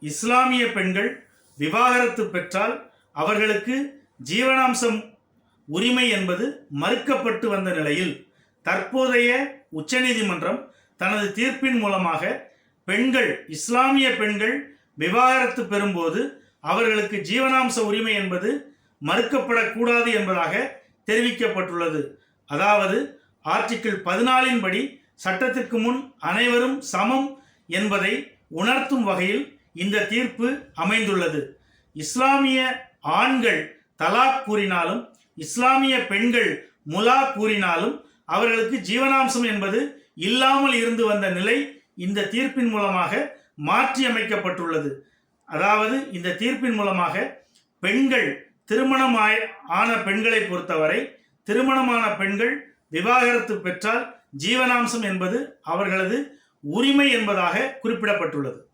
இஸ்லாமிய பெண்கள் விவாகரத்து பெற்றால் அவர்களுக்கு ஜீவனாம்சம் உரிமை என்பது மறுக்கப்பட்டு வந்த நிலையில் தற்போதைய உச்சநீதிமன்றம் தனது தீர்ப்பின் மூலமாக பெண்கள் இஸ்லாமிய பெண்கள் விவாகரத்து பெறும்போது அவர்களுக்கு ஜீவனாம்ச உரிமை என்பது மறுக்கப்படக்கூடாது என்பதாக தெரிவிக்கப்பட்டுள்ளது. அதாவது ஆர்டிக்கிள் பதினாலின்படி சட்டத்திற்கு முன் அனைவரும் சமம் என்பதை உணர்த்தும் வகையில் இந்த தீர்ப்பு அமைந்துள்ளது. இஸ்லாமிய ஆண்கள் தலாக் கூறினாலும் இஸ்லாமிய பெண்கள் முலா கூறினாலும் அவர்களுக்கு ஜீவனாம்சம் என்பது இல்லாமல் இருந்து வந்த நிலை இந்த தீர்ப்பின் மூலமாக மாற்றியமைக்கப்பட்டுள்ளது. அதாவது இந்த தீர்ப்பின் மூலமாக பெண்கள் திருமணம் ஆன பெண்களை பொறுத்தவரை திருமணமான பெண்கள் விவாகரத்து பெற்றால் ஜீவனாம்சம் என்பது அவர்களது உரிமை என்பதாக குறிப்பிடப்பட்டுள்ளது.